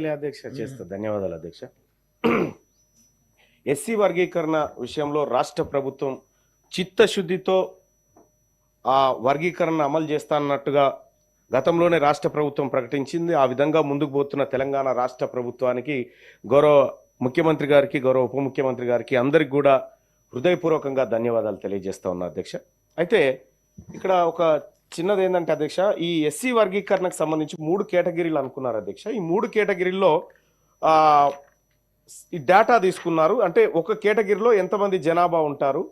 చేయలే అధ్యక్ష చేస్తా ధన్యవాదాలు అధ్యక్ష. ఎస్సీ వర్గీకరణ విషయంలో రాష్ట్ర ప్రభుత్వం చిత్తశుద్ధితో ఆ వర్గీకరణ అమలు చేస్తానన్నట్టుగా గతంలోనే రాష్ట్ర ప్రభుత్వం ప్రకటించింది. ఆ విధంగా ముందుకు పోతున్న తెలంగాణ రాష్ట్ర ప్రభుత్వానికి గౌరవ ముఖ్యమంత్రి గారికి గౌరవ ఉప ముఖ్యమంత్రి గారికి అందరికి కూడా హృదయపూర్వకంగా ధన్యవాదాలు తెలియజేస్తా ఉన్నా అధ్యక్ష. అయితే ఇక్కడ ఒక చిన్నది ఏంటంటే అధ్యక్ష ఈ ఎస్సీ వర్గీకరణకు సంబంధించి మూడు కేటగిరీలు అనుకున్నారు అధ్యక్ష. ఈ మూడు కేటగిరీల్లో ఈ డేటా తీసుకున్నారు. అంటే ఒక కేటగిరీలో ఎంతమంది జనాభా ఉంటారు?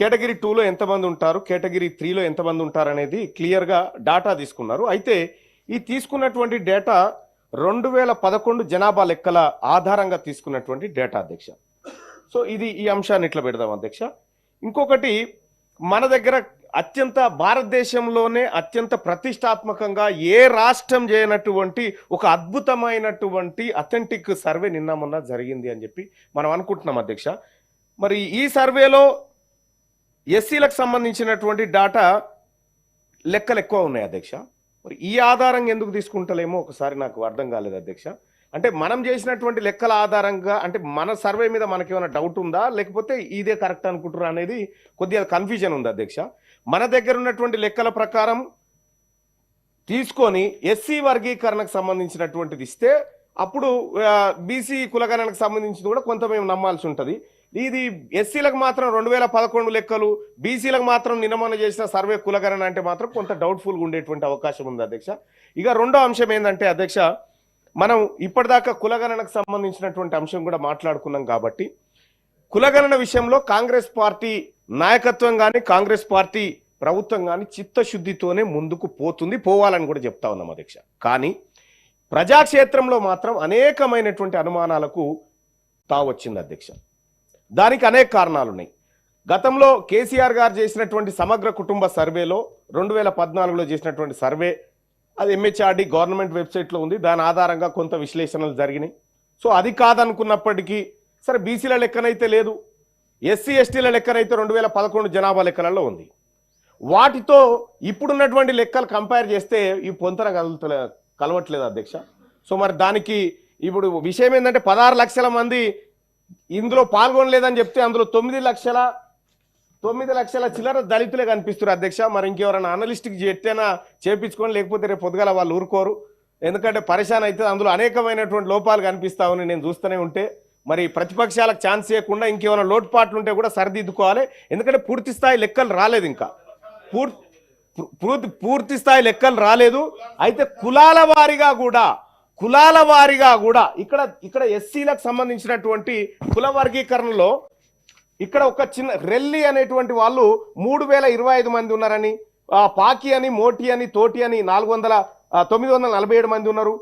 కేటగిరీ టూలో ఎంతమంది ఉంటారు? కేటగిరీ త్రీలో ఎంతమంది ఉంటారు అనేది క్లియర్గా డేటా తీసుకున్నారు. అయితే ఈ తీసుకున్నటువంటి డేటా రెండు వేల పదకొండు జనాభా లెక్కల ఆధారంగా తీసుకున్నటువంటి డేటా అధ్యక్ష. సో ఇది ఈ అంశాన్ని ఇట్లా పెడదాం అధ్యక్ష. ఇంకొకటి మన దగ్గర అత్యంత భారతదేశంలోనే అత్యంత ప్రతిష్టాత్మకంగా ఏ రాష్ట్రం చేయనటువంటి ఒక అద్భుతమైనటువంటి అథెంటిక్ సర్వే నిన్న మొన్న జరిగింది అని చెప్పి మనం అనుకుంటున్నాం అధ్యక్ష. మరి ఈ సర్వేలో ఎస్సీలకు సంబంధించినటువంటి డాటా లెక్కలు ఎక్కువ ఉన్నాయి అధ్యక్ష. మరి ఈ ఆధారంగా ఎందుకు తీసుకుంటలేమో ఒకసారి నాకు అర్థం కాలేదు అధ్యక్ష. అంటే మనం చేసినటువంటి లెక్కల ఆధారంగా అంటే మన సర్వే మీద మనకేమైనా డౌట్ ఉందా? లేకపోతే ఇదే కరెక్ట్ అనుకుంటున్నా అనేది కొద్దిగా కన్ఫ్యూజన్ ఉంది అధ్యక్ష. మన దగ్గర ఉన్నటువంటి లెక్కల ప్రకారం తీసుకొని ఎస్సీ వర్గీకరణకు సంబంధించినటువంటిది ఇస్తే అప్పుడు బీసీ కులగణనకు సంబంధించింది కూడా కొంత మేము నమ్మాల్సి ఉంటుంది. ఇది ఎస్సీలకు మాత్రం రెండు వేల పదకొండు లెక్కలు బీసీలకు మాత్రం నినమన చేసిన సర్వే కులగణన అంటే మాత్రం కొంత డౌట్ఫుల్గా ఉండేటువంటి అవకాశం ఉంది అధ్యక్ష. ఇక రెండో అంశం ఏంటంటే అధ్యక్ష మనం ఇప్పటిదాకా కులగణనకు సంబంధించినటువంటి అంశం కూడా మాట్లాడుకున్నాం కాబట్టి కులగణన విషయంలో కాంగ్రెస్ పార్టీ నాయకత్వం కానీ కాంగ్రెస్ పార్టీ ప్రభుత్వం కానీ చిత్తశుద్ధితోనే ముందుకు పోతుంది పోవాలని కూడా చెప్తా ఉన్నాం అధ్యక్ష. కానీ ప్రజాక్షేత్రంలో మాత్రం అనేకమైనటువంటి అనుమానాలకు తావచ్చింది అధ్యక్ష. దానికి అనేక కారణాలు ఉన్నాయి గతంలో కేసీఆర్ గారు చేసినటువంటి సమగ్ర కుటుంబ సర్వేలో రెండు వేల పద్నాలుగులో చేసినటువంటి సర్వే అది ఎంహెచ్ఆర్డి గవర్నమెంట్ వెబ్సైట్లో ఉంది దాని ఆధారంగా కొంత విశ్లేషణలు జరిగినాయి. సో అది కాదనుకున్నప్పటికీ సరే బీసీల లెక్కనైతే లేదు. ఎస్సీ ఎస్టీల లెక్కనైతే రెండు వేల పదకొండు జనాభా లెక్కలలో ఉంది. వాటితో ఇప్పుడున్నటువంటి లెక్కలు కంపేర్ చేస్తే ఈ పొంతన కలుగుతలే కలవట్లేదు అధ్యక్ష. సో మరి దానికి ఇప్పుడు విషయం ఏంటంటే పదహారు లక్షల మంది ఇందులో పాల్గొనలేదని చెప్తే అందులో తొమ్మిది లక్షల తొమ్మిది లక్షల చిల్లర దళితులే కనిపిస్తారు అధ్యక్ష. మరి ఇంకెవరైనా అనలిస్ట్కి ఎట్టైనా చేపించుకొని లేకపోతే రేపు పొద్దుగల వాళ్ళు ఊరుకోరు. ఎందుకంటే పరిశాన్ అయితే అందులో అనేకమైనటువంటి లోపాలు కనిపిస్తా నేను చూస్తూనే ఉంటే మరి ప్రతిపక్షాలకు ఛాన్స్ ఇవ్వకుండా ఇంకేమైనా లోటుపాట్లు ఉంటే కూడా సరిదిద్దుకోవాలి. ఎందుకంటే పూర్తి స్థాయి లెక్కలు రాలేదు ఇంకా. పూర్తి పూర్తి స్థాయి లెక్కలు రాలేదు. అయితే కులాల వారీగా కూడా కులాల వారీగా కూడా ఇక్కడ ఇక్కడ ఎస్సీలకు సంబంధించినటువంటి కుల వర్గీకరణలో ఇక్కడ ఒక చిన్న రెల్లి అనేటువంటి వాళ్ళు మూడు వేల ఇరవై ఐదు మంది ఉన్నారని పాకి అని మోటి అని తోటి అని నాలుగు వందల తొమ్మిది వందల నలభై ఏడు మంది ఉన్నారు.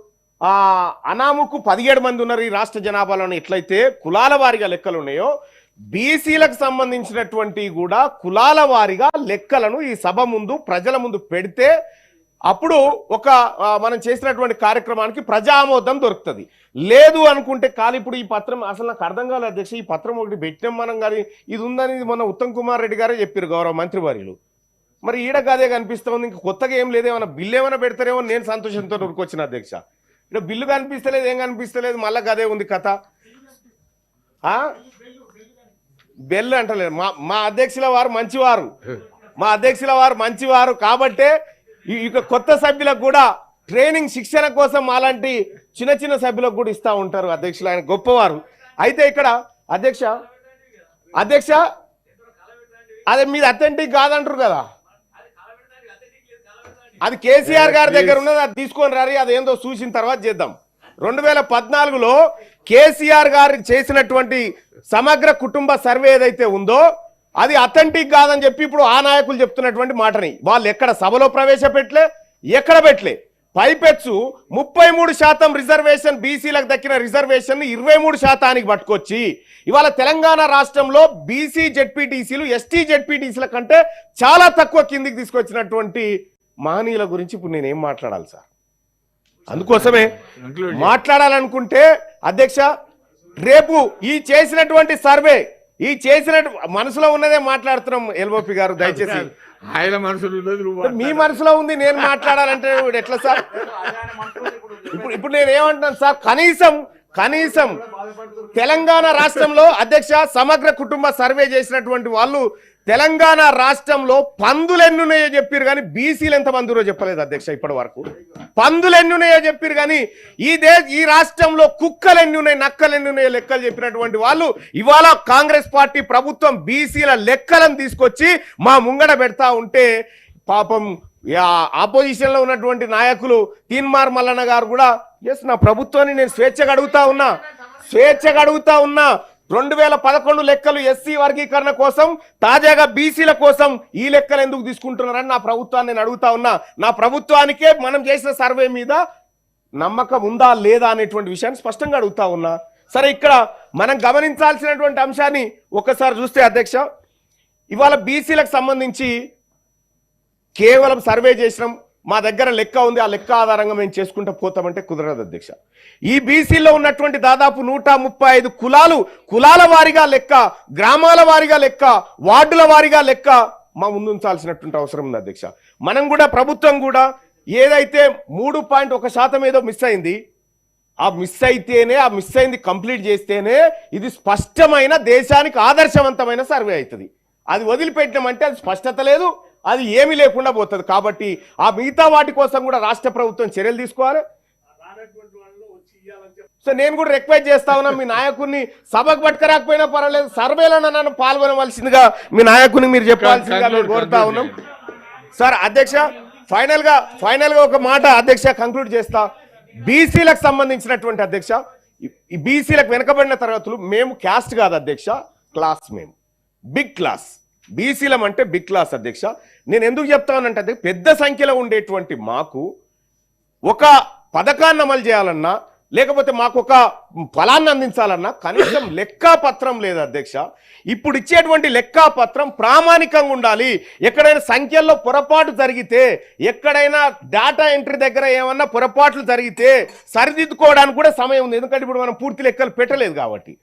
అనాముకు పదిహేడు మంది ఉన్నారు ఈ రాష్ట్ర జనాభాలో ఎట్లయితే కులాల వారిగా లెక్కలు ఉన్నాయో బీసీలకు సంబంధించినటువంటి కూడా కులాల వారిగా లెక్కలను ఈ సభ ముందు ప్రజల ముందు పెడితే అప్పుడు ఒక మనం చేసినటువంటి కార్యక్రమానికి ప్రజా ఆమోదం దొరుకుతుంది. లేదు అనుకుంటే కాదు ఇప్పుడు ఈ పత్రం అసలు నాకు అర్థం కాలేదు అధ్యక్ష. ఈ పత్రం ఒకటి పెట్టినాం మనం కానీ ఇది ఉందని మొన్న ఉత్తమ్ కుమార్ రెడ్డి గారే చెప్పారు గౌరవ మంత్రి వర్యులు. మరి ఈడ గదే కనిపిస్తుంది ఇంకా కొత్తగా ఏం లేదు ఏమైనా బిల్లు ఏమైనా పెడతారేమో నేను సంతోషంతో ఊరుకొచ్చిన అధ్యక్ష. ఇక్కడ బిల్లు కనిపిస్తలేదు ఏం కనిపిస్తలేదు మళ్ళా కదే ఉంది కథ. బెల్ అంటలేదు. మా మా అధ్యక్షుల వారు మంచివారు. మా అధ్యక్షుల వారు మంచివారు కాబట్టే ఈ- ఇక కొత్త సభ్యులకు కూడా ట్రైనింగ్ శిక్షణ కోసం అలాంటి చిన్న చిన్న సభ్యులకు కూడా ఇస్తా ఉంటారు అధ్యక్షులు. ఆయన గొప్పవారు. అయితే ఇక్కడ అధ్యక్ష అధ్యక్ష అదే మీది అథెంటిక్ కాదంటారు కదా. అది కేసీఆర్ గారి దగ్గర ఉన్నది అది తీసుకొని రారి అది ఏందో చూసిన తర్వాత చేద్దాం. రెండు వేల పద్నాలుగులో కేసీఆర్ గారు చేసినటువంటి సమగ్ర కుటుంబ సర్వే ఏదైతే ఉందో అది అథెంటిక్ కాదని చెప్పి ఇప్పుడు ఆ నాయకులు చెప్తున్నటువంటి మాటని. వాళ్ళు ఎక్కడ సభలో ప్రవేశపెట్టలే ఎక్కడ పెట్టలే. పైపెచ్చు ముప్పై మూడు శాతం రిజర్వేషన్ బీసీలకు దక్కిన రిజర్వేషన్ ఇరవై మూడు శాతానికి పట్టుకొచ్చి ఇవాళ తెలంగాణ రాష్ట్రంలో బీసీ జెడ్పీటీసీలు ఎస్టీ జెడ్పీటీసీల కంటే చాలా తక్కువ కిందికి తీసుకొచ్చినటువంటి మహనీయుల గురించి ఇప్పుడు నేను మాట్లాడాలి సార్? అందుకోసమే మాట్లాడాలనుకుంటే అధ్యక్ష రేపు ఈ చేసినటువంటి సర్వే ఈ చేసినట్టు మనసులో ఉన్నదే మాట్లాడుతున్నాం ఎల్ఓపి గారు దయచేసి. ఆయన మనసులో మీ మనసులో ఉంది నేను మాట్లాడాలంటే ఎట్లా సార్? ఇప్పుడు ఇప్పుడు నేను ఏమంటున్నాను సార్? కనీసం కనీసం తెలంగాణ రాష్ట్రంలో అధ్యక్ష సమగ్ర కుటుంబ సర్వే చేసినటువంటి వాళ్ళు తెలంగాణ రాష్ట్రంలో పందులు ఎన్నున్నాయో చెప్పారు కానీ బీసీలు ఎంత మందిరో చెప్పలేదు అధ్యక్ష ఇప్పటి వరకు. పందులు ఎన్నున్నాయో చెప్పారు కానీ ఈ దేశ ఈ రాష్ట్రంలో కుక్కలు ఎన్నున్నాయి నక్కలు ఎన్నున్నాయో లెక్కలు చెప్పినటువంటి వాళ్ళు ఇవాళ కాంగ్రెస్ పార్టీ ప్రభుత్వం బీసీల లెక్కలను తీసుకొచ్చి మా ముంగడ పెడతా ఉంటే పాపం ఆపోజిషన్లో ఉన్నటువంటి నాయకులు తీన్మార్ మల్లన్న గారు కూడా ఎస్ నా ప్రభుత్వాన్ని నేను స్వేచ్ఛగా అడుగుతా ఉన్నా. స్వేచ్ఛగా అడుగుతా ఉన్నా. రెండు వేల పదకొండు లెక్కలు ఎస్సీ వర్గీకరణ కోసం తాజాగా బీసీల కోసం ఈ లెక్కలు ఎందుకు తీసుకుంటున్నారని నా ప్రభుత్వాన్ని నేను అడుగుతా ఉన్నా. నా ప్రభుత్వానికే మనం చేసిన సర్వే మీద నమ్మకం ఉందా లేదా అనేటువంటి విషయాన్ని స్పష్టంగా అడుగుతా ఉన్నా. సరే ఇక్కడ మనం గమనించాల్సినటువంటి అంశాన్ని ఒకసారి చూస్తే అధ్యక్ష ఇవాళ బీసీలకు సంబంధించి కేవలం సర్వే చేసినాం. మా దగ్గర లెక్క ఉంది ఆ లెక్క ఆధారంగా మేము చేసుకుంటూ పోతామంటే కుదరదు అధ్యక్ష. ఈ బీసీలో ఉన్నటువంటి దాదాపు నూట ముప్పై ఐదు కులాలు కులాల వారిగా లెక్క గ్రామాల వారిగా లెక్క వార్డుల వారిగా లెక్క మా ముందు ఉంచాల్సినటువంటి అవసరం ఉంది అధ్యక్ష. మనం కూడా ప్రభుత్వం కూడా ఏదైతే మూడు పాయింట్ ఒక శాతం ఏదో మిస్ అయింది ఆ మిస్ అయితేనే ఆ మిస్ అయింది కంప్లీట్ చేస్తేనే ఇది స్పష్టమైన దేశానికి ఆదర్శవంతమైన సర్వే అవుతుంది. అది వదిలిపెట్టడం అది స్పష్టత లేదు అది ఏమీ లేకుండా పోతుంది. కాబట్టి ఆ మిగతా వాటి కోసం కూడా రాష్ట్ర ప్రభుత్వం చర్యలు తీసుకోవాలి. సో నేను కూడా రిక్వెస్ట్ చేస్తా ఉన్నా మీ నాయకుడిని సభకు పట్టుకరాకపోయినా పర్వాలేదు. సర్వేలో నన్ను పాల్గొనవలసిందిగా మీ నాయకుడిని మీరు చెప్పాల్సిందిగా మేము కోరుతా ఉన్నాం. సార్ అధ్యక్ష ఫైనల్గా ఫైనల్గా ఒక మాట అధ్యక్ష కంక్లూడ్ చేస్తా. బీసీలకు సంబంధించినటువంటి అధ్యక్ష ఈ- ఈ బీసీలకు వెనకబడిన తరగతులు మేము క్యాస్ట్ కాదు అధ్యక్ష క్లాస్ మేము. బిగ్ క్లాస్ బీసీలం అంటే బిగ్ క్లాస్ అధ్యక్ష. నేను ఎందుకు చెప్తానంటే పెద్ద సంఖ్యలో ఉండేటువంటి మాకు ఒక పథకాన్ని అమలు చేయాలన్నా లేకపోతే మాకు ఒక ఫలాన్ని అందించాలన్నా కనీసం లెక్కాపత్రం లేదు అధ్యక్ష. ఇప్పుడు ఇచ్చేటువంటి లెక్కాపత్రం ప్రామాణికంగా ఉండాలి. ఎక్కడైనా సంఖ్యల్లో పొరపాటు జరిగితే ఎక్కడైనా డేటా ఎంట్రీ దగ్గర ఏమన్నా పొరపాట్లు జరిగితే సరిదిద్దుకోవడానికి కూడా సమయం ఉంది. ఎందుకంటే ఇప్పుడు మనం పూర్తి లెక్కలు పెట్టలేదు కాబట్టి.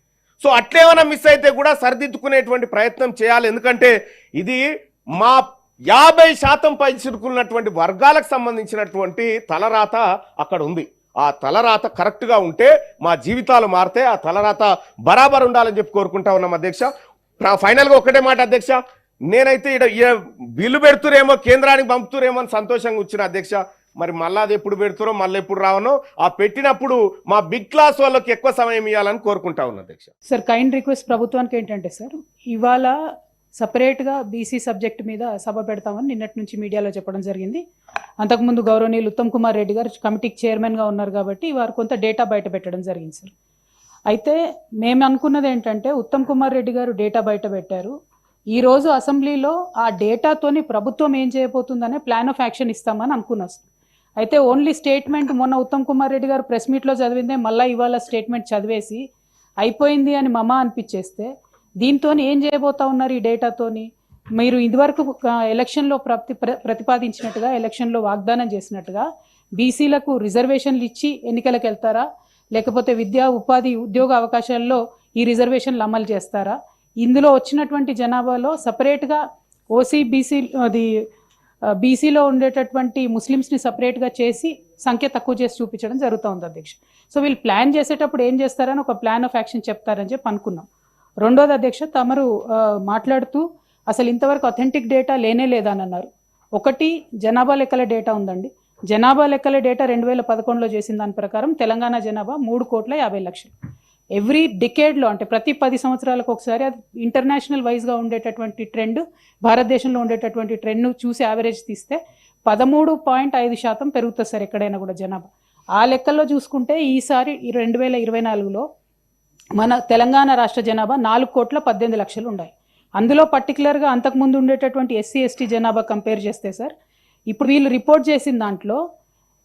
సో అట్లేమైనా మిస్ అయితే కూడా సరిదిద్దుకునేటువంటి ప్రయత్నం చేయాలి. ఎందుకంటే ఇది మా యాభై శాతం పై చిరుకున్నటువంటి వర్గాలకు సంబంధించినటువంటి తలరాత అక్కడ ఉంది. ఆ తలరాత కరెక్ట్గా ఉంటే మా జీవితాలు మారితే ఆ తలరాత బరాబర్ ఉండాలని చెప్పి కోరుకుంటా ఉన్నాం అధ్యక్ష. ప్ర- ఫైనల్గా ఒకటే మాట అధ్యక్ష. నేనైతే ఈడ బిల్లు పెడుతురేమో కేంద్రానికి పంపుతురేమో అని సంతోషంగా వచ్చిన అధ్యక్ష. మరి మళ్ళీ అది ఎప్పుడు పెడుతురో మళ్ళీ ఎప్పుడు రావనో ఆ పెట్టినప్పుడు మా బిగ్ క్లాస్ వాళ్ళకి ఎక్కువ సమయం ఇవ్వాలని కోరుకుంటా ఉన్నా అధ్యక్ష. సార్ కైండ్ రిక్వెస్ట్ ప్రభుత్వానికి ఏంటంటే సార్ ఇవాళ సపరేట్గా బీసీ సబ్జెక్ట్ మీద సభ పెడతామని నిన్నటి నుంచి మీడియాలో చెప్పడం జరిగింది. అంతకుముందు గౌరవనీయులు ఉత్తమ్ కుమార్ రెడ్డి గారు కమిటీకి చైర్మన్గా ఉన్నారు కాబట్టి వారు కొంత డేటా బయట పెట్టడం జరిగింది సార్. అయితే మేము అనుకున్నది ఏంటంటే ఉత్తమ్ కుమార్ రెడ్డి గారు డేటా బయట పెట్టారు. ఈరోజు అసెంబ్లీలో ఆ డేటాతోని ప్రభుత్వం ఏం చేయబోతుందనే ప్లాన్ ఆఫ్ యాక్షన్ ఇస్తామని అనుకున్నాం సార్. అయితే ఓన్లీ స్టేట్మెంట్ మొన్న ఉత్తమ్ కుమార్ రెడ్డి గారు ప్రెస్ మీట్లో చదివిందే మళ్ళీ ఇవాళ స్టేట్మెంట్ చదివేసి అయిపోయింది అని మమ అనిపించేస్తే దీంతో ఏం చేయబోతా ఉన్నారు ఈ డేటాతోని మీరు ఇదివరకు ఎలక్షన్లో ప్రతి ప్ర- ప్రతిపాదించినట్టుగా ఎలక్షన్లో వాగ్దానం చేసినట్టుగా బీసీలకు రిజర్వేషన్లు ఇచ్చి ఎన్నికలకు వెళ్తారా? లేకపోతే విద్యా ఉపాధి ఉద్యోగ అవకాశాల్లో ఈ రిజర్వేషన్లు అమలు చేస్తారా? ఇందులో వచ్చినటువంటి జనాభాలో సపరేట్గా ఓసీ బీసీ అది బీసీలో ఉండేటటువంటి ముస్లిమ్స్ని సపరేట్గా చేసి సంఖ్య తక్కువ చేసి చూపించడం జరుగుతూ ఉంది అధ్యక్ష. సో వీళ్ళు ప్లాన్ చేసేటప్పుడు ఏం చేస్తారని ఒక ప్లాన్ ఆఫ్ యాక్షన్ చెప్తారని చెప్పి అనుకున్నాం. రెండోది అధ్యక్ష తమరు మాట్లాడుతూ అసలు ఇంతవరకు అథెంటిక్ డేటా లేనే లేదని అన్నారు ఒకటి జనాభా లెక్కల డేటా ఉందండి. జనాభా లెక్కల డేటా రెండు వేల పదకొండులో చేసిన దాని ప్రకారం తెలంగాణ జనాభా మూడు కోట్ల యాభై లక్షలు. ఎవ్రీ డికేడ్లో అంటే ప్రతి పది సంవత్సరాలకు ఒకసారి అది ఇంటర్నేషనల్ వైజ్గా ఉండేటటువంటి ట్రెండ్ భారతదేశంలో ఉండేటటువంటి ట్రెండ్ను చూసి యావరేజ్ తీస్తే పదమూడు పాయింట్ ఐదు శాతం పెరుగుతుంది సార్ ఎక్కడైనా కూడా జనాభా. ఆ లెక్కల్లో చూసుకుంటే ఈసారి ఈ రెండు వేల ఇరవై నాలుగులో మన తెలంగాణ రాష్ట్ర జనాభా నాలుగు కోట్ల పద్దెనిమిది లక్షలు ఉన్నాయి అందులో పర్టికులర్గా అంతకుముందు ఉండేటటువంటి ఎస్సీ ఎస్టీ జనాభా కంపేర్ చేస్తే సార్ ఇప్పుడు వీళ్ళు రిపోర్ట్ చేసిన దాంట్లో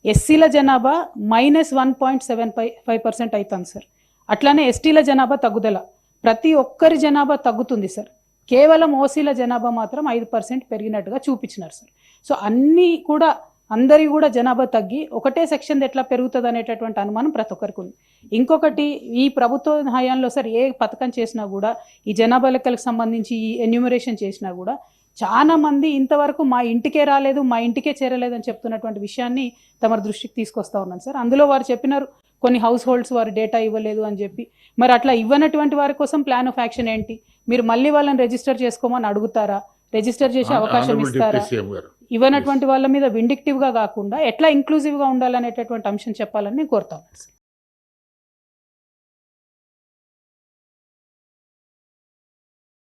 ఎస్సీల జనాభా minus one point seven five five percent అవుతుంది సార్. అట్లానే ఎస్టీల జనాభా తగ్గుదల. ప్రతి ఒక్కరి జనాభా తగ్గుతుంది సార్. కేవలం ఓసీల జనాభా మాత్రం ఐదు పర్సెంట్ పెరిగినట్టుగా చూపించినారు సార్. సో అన్నీ కూడా అందరి కూడా జనాభా తగ్గి ఒకటే సెక్షన్ ఎట్లా పెరుగుతుంది అనేటటువంటి అనుమానం ప్రతి ఒక్కరికి ఉంది. ఇంకొకటి ఈ ప్రభుత్వ హయాంలో సార్ ఏ పథకం చేసినా కూడా ఈ జనాభా లెక్కలకు సంబంధించి ఈ ఎన్యూమరేషన్ చేసినా కూడా చాలా మంది ఇంతవరకు మా ఇంటికే రాలేదు మా ఇంటికే చేరలేదు అని చెప్తున్నటువంటి విషయాన్ని తమ దృష్టికి తీసుకొస్తా ఉన్నాను సార్. అందులో వారు చెప్పినారు కొన్ని హౌస్ హోల్డ్స్ వారు డేటా ఇవ్వలేదు అని చెప్పి. మరి అట్లా ఇవ్వనటువంటి వారి కోసం ప్లాన్ ఆఫ్ యాక్షన్ ఏంటి? మీరు మళ్ళీ వాళ్ళని రిజిస్టర్ చేసుకోమని అడుగుతారా? రిజిస్టర్ చేసే అవకాశం ఇస్తారా? ఇవ్వనటువంటి వాళ్ళ మీద విండిక్టివ్గా కాకుండా ఎట్లా ఇంక్లూజివ్గా ఉండాలనేటటువంటి అంశం చెప్పాలని నేను కోరుతా ఉన్నాను సార్